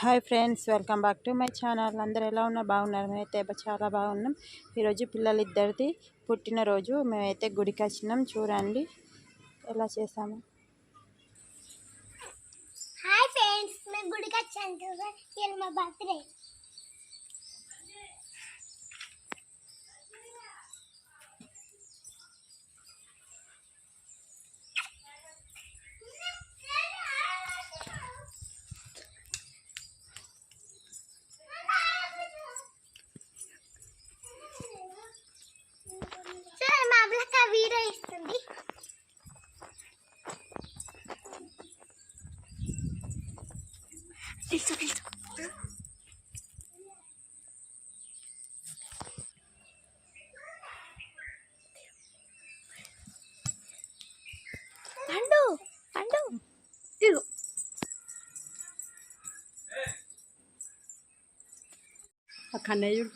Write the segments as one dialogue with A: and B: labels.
A: Hi friends welcome back to my channel. అందరు ఎలా ఉన్నా బాగున్నారు? మేమైతే చాలా బాగున్నాం. ఈరోజు పిల్లలు ఇద్దరిది పుట్టినరోజు. మేమైతే గుడికి వచ్చినాం. చూడండి ఎలా చేసాము.
B: హాయ్ ఫ్రెండ్స్ మేము గుడికి వచ్చాను మా బర్త్డే సరే మా అబ్లక్క వీడియో ఇస్తుంది తెలుసు తెలుసు పండు పండు. తిరుగు.
A: కన్నయ్యుడు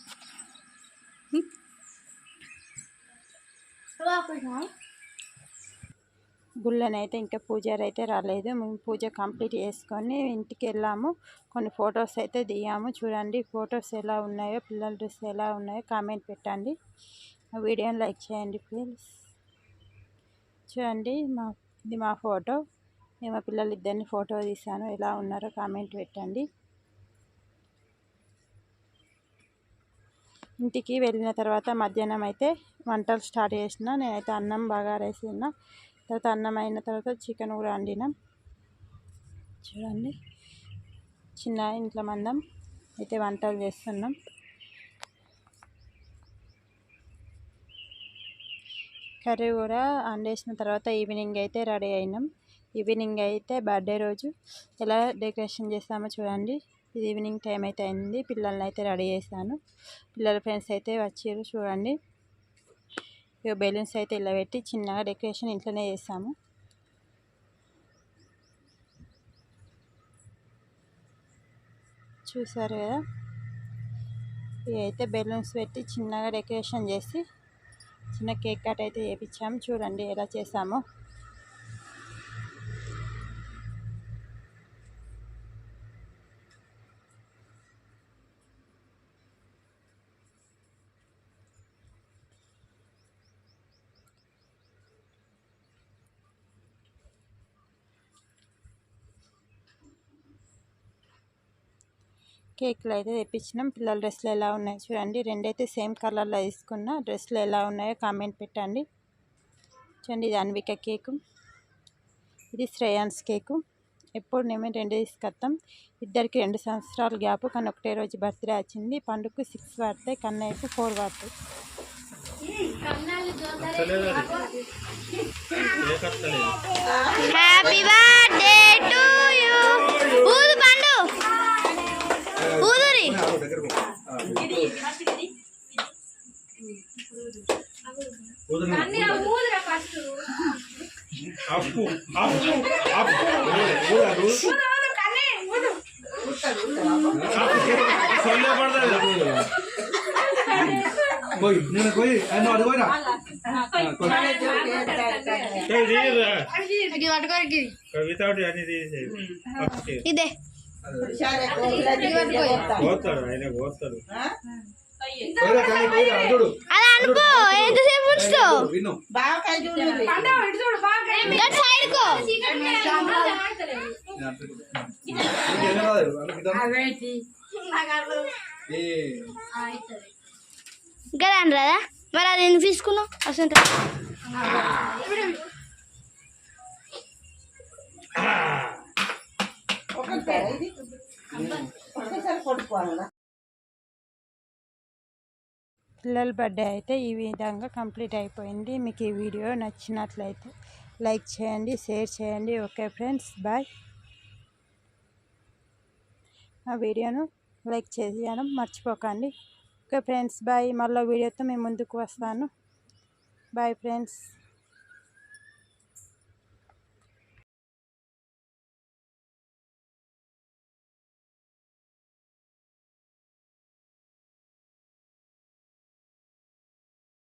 A: గుళ్ళనైతే ఇంకా పూజారి అయితే రాలేదు. మేము పూజ కంప్లీట్ చేసుకొని ఇంటికి వెళ్ళాము. కొన్ని ఫొటోస్ అయితే దిగాము. చూడండి ఫొటోస్ ఎలా ఉన్నాయో పిల్లల డ్రెస్ ఎలా ఉన్నాయో కామెంట్ పెట్టండి. వీడియోని లైక్ చేయండి ప్లీజ్. చూడండి మా ఇది మా ఫోటో. మేము పిల్లలు ఇద్దరిని ఫోటో తీశాను. ఎలా ఉన్నారో కామెంట్ పెట్టండి. ఇంటికి వెళ్ళిన తర్వాత మధ్యాహ్నం అయితే వంటలు స్టార్ట్ చేసిన. నేనైతే అన్నం బాగా వేసిన తర్వాత అన్నం అయిన తర్వాత చికెన్ కూడా వండినాం. చూడండి. చిన్న ఇంట్లో మందం. అయితే వంటలు చేస్తున్నాం. కర్రీ కూడా వండేసిన తర్వాత ఈవినింగ్ అయితే రెడీ అయినాం. ఈవినింగ్ అయితే బర్త్డే రోజు. ఎలా డెకరేషన్ చేస్తామో చూడండి. ఇది ఈవినింగ్ టైం అయితే అయింది. పిల్లల్ని అయితే రెడీ చేశాను. పిల్లల ఫ్రెండ్స్ అయితే వచ్చారు చూడండి. ఇక బెలూన్స్ అయితే ఇలా పెట్టి చిన్నగా డెకరేషన్ ఇంట్లోనే చేసాము చూసారు కదా? ఇవైతే బెలూన్స్ పెట్టి చిన్నగా డెకరేషన్ చేసి చిన్న కేక్ కట్ అయితే చేయించాము చూడండి ఎలా చేసామో కేక్లు అయితే తెప్పించినాం. పిల్లల డ్రెస్సులు ఎలా ఉన్నాయి చూడండి. రెండైతే సేమ్ కలర్లో తీసుకున్న. డ్రెస్సులు ఎలా ఉన్నాయో కామెంట్ పెట్టండి. చూడండి ఇది అన్విక కేకు. ఇది శ్రేయాన్స్ కేకు. ఎప్పుడు మేము రెండు తీసుకొస్తాం ఇద్దరికి రెండు సంవత్సరాల గ్యాప్ కానీ ఒకటే రోజు బర్త్డే వచ్చింది. పండుగకు సిక్స్ పడతాయి కన్నయ్యకు ఫోర్ పడతాయి.
B: హ్యాపీ
C: అప్పు అప్పు అప్పు ఊరారు సొల్లే పడతాడు
D: పోయి నేను పోయి ఆయన అది పోయినా
C: వితౌట్ అని తీసేది
B: ఇదే
C: పోతాడు ఆయన పోతాడు
B: అలా అనుకో ఎంతసేపు ఉంచుతావు?
D: విను.
B: గట్ సైడ్ కో. గదా అనరాదా మరి అది ఎందుకు తీసుకున్నావు? అసలు
A: పిల్లల బర్త్డే అయితే ఈ విధంగా కంప్లీట్ అయిపోయింది. మీకు ఈ వీడియో నచ్చినట్లయితే లైక్ చేయండి షేర్ చేయండి. Okay friends bye. ఆ వీడియోను లైక్ చేయడం మర్చిపోకండి. Okay friends bye. మళ్ళీ వీడియోతో మేము ముందుకు వస్తాను. Bye friends.